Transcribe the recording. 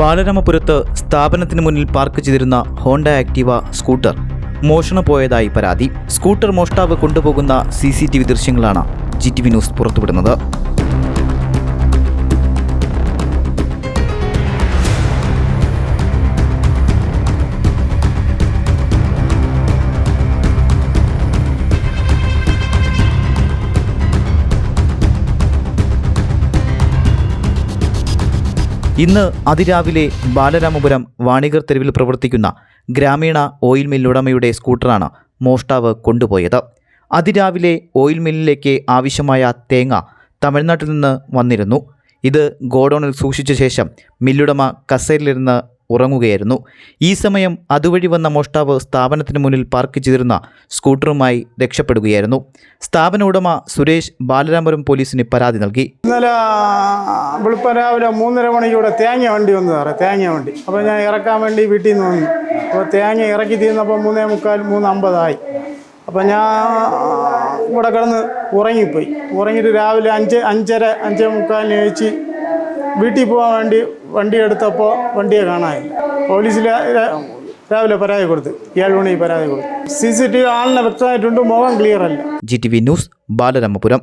ബാലരാമപുരത്ത് സ്ഥാപനത്തിന് മുന്നിൽ പാർക്ക് ചെയ്തിരുന്ന ഹോണ്ട ആക്റ്റീവ സ്കൂട്ടർ മോഷണം പോയതായി പരാതി. സ്കൂട്ടർ മോഷ്ടാവ് കൊണ്ടുപോകുന്ന സി സി ടി വി ദൃശ്യങ്ങളാണ് ജി ടി വി ന്യൂസ് പുറത്തുവിടുന്നത്. ഇന്ന് അതിരാവിലെ ബാലരാമപുരം വാണിഗർ തെരുവിൽ പ്രവർത്തിക്കുന്ന ഗ്രാമീണ ഓയിൽ മില്ലുടമയുടെ സ്കൂട്ടറാണ് മോഷ്ടാവ് കൊണ്ടുപോയത്. അതിരാവിലെ ഓയിൽ മില്ലിലേക്ക് ആവശ്യമായ തേങ്ങ തമിഴ്നാട്ടിൽ നിന്ന് വന്നിരുന്നു. ഇത് ഗോഡൌണിൽ സൂക്ഷിച്ച ശേഷം മില്ലുടമ കസേരയിലിരുന്ന് ഉറങ്ങുകയായിരുന്നു. ഈ സമയം അതുവഴി വന്ന മോഷ്ടാവ് സ്ഥാപനത്തിന് മുന്നിൽ പാർക്ക് ചെയ്തിരുന്ന സ്കൂട്ടറുമായി രക്ഷപ്പെടുകയായിരുന്നു. സ്ഥാപന ഉടമ സുരേഷ് ബാലരാമപുരം പോലീസിന് പരാതി നൽകി. ഇന്നലെ വെളുപ്പം രാവിലെ മൂന്നര മണിക്കൂടെ തേങ്ങ വണ്ടി വന്നു സാറേ തേങ്ങ വണ്ടി. അപ്പോൾ ഞാൻ ഇറക്കാൻ വേണ്ടി വീട്ടിൽ നിന്ന് വന്നു. അപ്പോൾ തേങ്ങ ഇറക്കി തീർന്നപ്പോൾ മൂന്നേ മുക്കാൽ മൂന്ന് അമ്പതായി അപ്പോൾ ഞാൻ ഇവിടെ കിടന്ന് ഉറങ്ങിപ്പോയി. ഉറങ്ങിയിട്ട് രാവിലെ അഞ്ച് അഞ്ചര അഞ്ചേ മുക്കാലിന് കഴിച്ച് വീട്ടിൽ പോകാൻ വേണ്ടി വണ്ടി എടുത്തപ്പോൾ വണ്ടിയെ കാണാനില്ല പോലീസിൽ രാവിലെ പരാതി കൊടുത്ത്. ഏഴ് മണി പരാതി കൊടുത്തു സി സി ടി വി ആളിനെ വ്യക്തമായിട്ടുണ്ട് മുഖം ക്ലിയർ അല്ല. G T V news Balaramapuram.